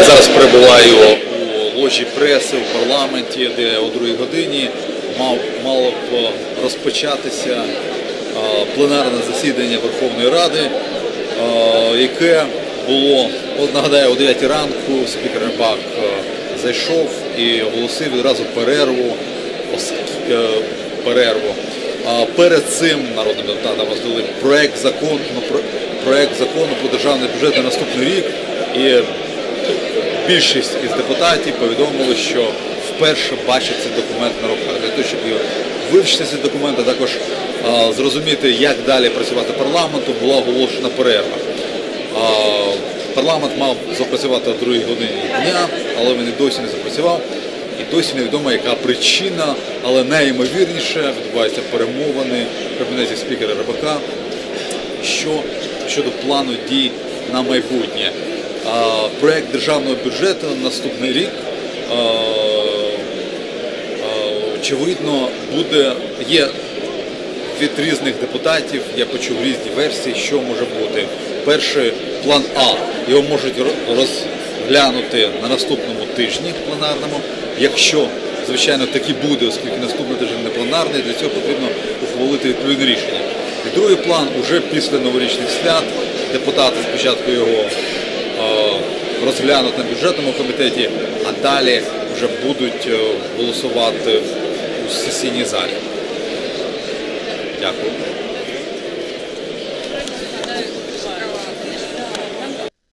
Я зараз перебуваю у ложі преси у парламенті, де о другій годині мав, мало б розпочатися пленарне засідання Верховної Ради, яке було, от нагадаю, о 9 ранку спікер Рибак зайшов і оголосив відразу перерву. е, перерву. Перед цим народним депутатам роздали проект закону, про- проект закону про державний бюджет на наступний рік. І більшість із депутатів повідомили, що вперше бачать цей документ на руках. Для того, щоб вивчити цей документ, а також зрозуміти, як далі працювати парламенту, була оголошена перерва. Парламент мав запрацювати о другій годині дня, але він і досі не запрацював. І досі невідомо, яка причина, але найімовірніше відбуваються перемовини в кабінеті спікера що щодо плану дій на майбутнє. Проект державного бюджету на наступний рік очевидно буде є від різних депутатів. Я почув різні версії, що може бути. Перший план А його можуть розглянути на наступному тижні пленарному. Якщо звичайно таки буде, оскільки наступний тиждень не пленарний, для цього потрібно ухвалити відповідне рішення. І другий план уже після новорічних свят депутати спочатку його розглянуть на бюджетному комітеті, а далі вже будуть е, голосувати у сесійній залі. Дякую.